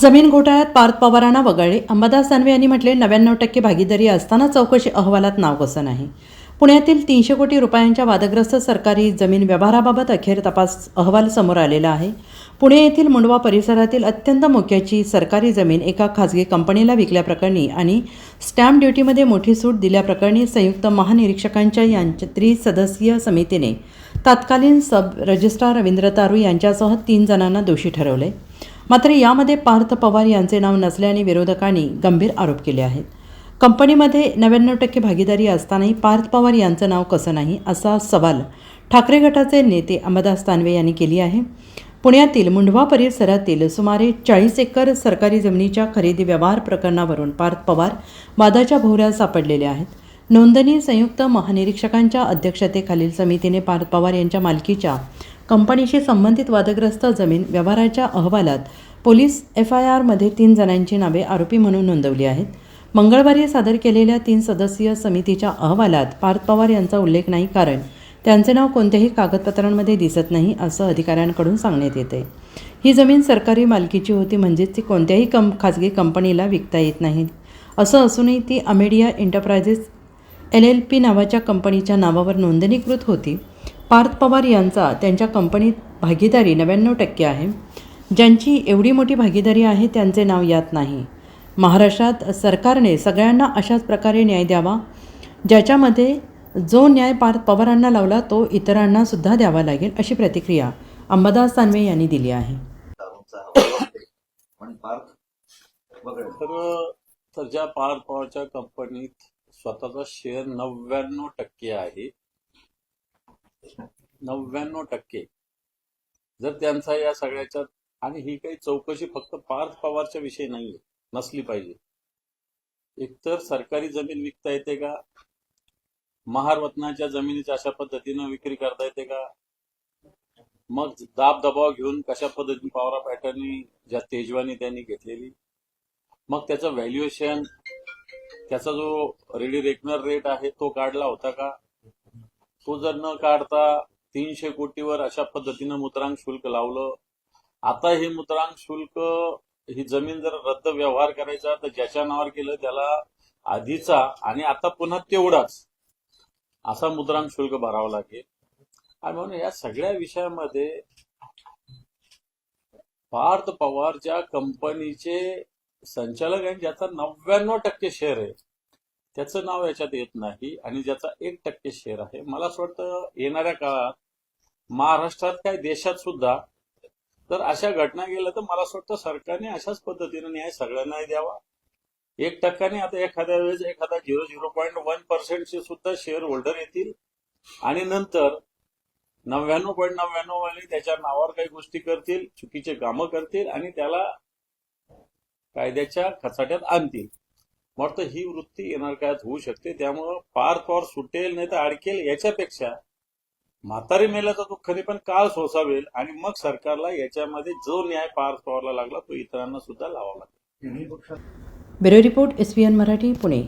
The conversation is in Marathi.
जमीन घोटाळ्यात पार्थ पवारांना वगळले. अंबादास दानवे यांनी म्हटले नव्याण्णव टक्के भागीदारी असताना चौकशी अहवालात नाव कसं नाही? पुण्यातील तीनशे कोटी रुपयांच्या वादग्रस्त सरकारी जमीन व्यवहाराबाबत अखेर तपास अहवाल समोर आलेला आहे. पुणे येथील मुंडवा परिसरातील अत्यंत मोक्याची सरकारी जमीन एका खाजगी कंपनीला विकल्याप्रकरणी आणि स्टॅम्प ड्युटीमध्ये मोठी सूट दिल्याप्रकरणी संयुक्त महानिरीक्षकांच्या यांच्या त्रिसदस्यीय समितीने तत्कालीन सब रजिस्ट्रार रवींद्र तारू यांच्यासह तीन जणांना दोषी ठरवले. मात्र यामध्ये पार्थ पवार यांचे नाव नसल्याने विरोधकांनी गंभीर आरोप केले आहेत. कंपनीमध्ये नव्याण्णव टक्के भागीदारी असतानाही पार्थ पवार यांचं नाव कसं नाही असा सवाल ठाकरे गटाचे नेते अंबादास तानवे यांनी केली आहे. पुण्यातील मुंढवा परिसरातील सुमारे चाळीस एकर सरकारी जमिनीच्या खरेदी व्यवहार प्रकरणावरून पार्थ पवार वादाच्या भोवऱ्यात सापडलेले आहेत. नोंदणी संयुक्त महानिरीक्षकांच्या अध्यक्षतेखालील समितीने पार्थ पवार यांच्या मालकीच्या कंपनीशी संबंधित वादग्रस्त जमीन व्यवहाराच्या अहवालात पोलीस एफ आय आरमध्ये तीन जणांची नावे आरोपी म्हणून नोंदवली आहेत. मंगळवारी सादर केलेल्या तीन सदस्यीय समितीच्या अहवालात पार्थ पवार यांचा उल्लेख नाही कारण त्यांचे नाव कोणत्याही कागदपत्रांमध्ये दिसत नाही असं अधिकाऱ्यांकडून सांगण्यात येते. ही जमीन सरकारी मालकीची होती म्हणजेच ती कोणत्याही कं खाजगी कंपनीला विकता येत नाही. असं असूनही ती Amedia enterprises L L P नावाच्या कंपनीच्या नावावर नोंदणीकृत होती. पार्थ पवार यांचा त्यांच्या कंपनीत भागीदारी नव्याण्णव टक्के आहे. ज्यांची एवढी मोठी भागीदारी आहे त्यांचे नाव यात नाही. महाराष्ट्रात सरकारने सगळ्यांना अशाच प्रकारे न्याय द्यावा ज्याच्यामध्ये जो न्याय पार्थ पवारांना लावला तो इतरांना सुद्धा द्यावा लागेल अशी प्रतिक्रिया अंबादास सानवे यांनी दिली आहे. पण तर ज्या पार्थ पवारच्या कंपनीत स्वतःचा शेअर नव्याण्णव टक्के आहे नव्याण्णव टक्के. जर त्यांचा या सगळ्याच्या आणि ही काही चौकशी फक्त पार्थ पवारच्या विषयी नाहीये नसली पाहिजे. एकतर सरकारी जमीन विकता येते का? महारत्नाच्या जमिनीची अशा पद्धतीनं विक्री करता येते का? मग दाब दबाव घेऊन कशा पद्धतीने पॉवर पॅटर्ननी ज्या तेजवानी त्यांनी घेतलेली? मग त्याचं व्हॅल्युएशन त्याचा जो रेडी रेकनर रेट आहे तो काढला होता का? तो जर न काढता तीनशे कोटीवर अशा पद्धतीनं मुद्रांक शुल्क लावलं. आता हे मुद्रांक शुल्क ही जमीन जर रद्द व्यवहार करायचा तर ज्याच्या नावावर केलं त्याला आधीचा आणि आता पुन्हा तेवढाच असा मुद्रांक शुल्क भरावा लागेल. आणि म्हणून या सगळ्या विषयामध्ये पार्थ पवारच्या कंपनीचे संचालक आहे ज्याचा नव्याण्णव टक्के शेअर आहे. त्याचं नाव याच्यात येत नाही आणि ज्याचा एक टक्के शेअर आहे. मला असं वाटतं येणाऱ्या काळात महाराष्ट्रात काय देशात सुद्धा तर अशा घटना गेल्या तर मला असं वाटतं सरकारने अशाच पद्धतीने न्याय सगळ्यांना द्यावा. एक टक्क्याने आता एखाद्या वेळेस एखादा झिरो झिरो पॉईंट वन पर्सेंटचे सुद्धा शेअर होल्डर येतील. आणि नंतर नव्याण्णव पॉईंट नव्याण्णव वाले त्याच्या नावावर काही गोष्टी करतील चुकीचे कामं करतील आणि त्याला कायद्याच्या खचाट्यात आणतील. वाटतं ही वृत्ती येणार काळात होऊ शकते. त्यामुळं पार पार सुटेल नाही तर अडकेल याच्यापेक्षा म्हातारी मेल्याचं दुःखने पण काळ सोसावेल आणि मग सरकारला याच्यामध्ये जो न्याय पार पवारला लागला तो इतरांना सुद्धा लावावा लागेल. Bureau report S Marathi Pune.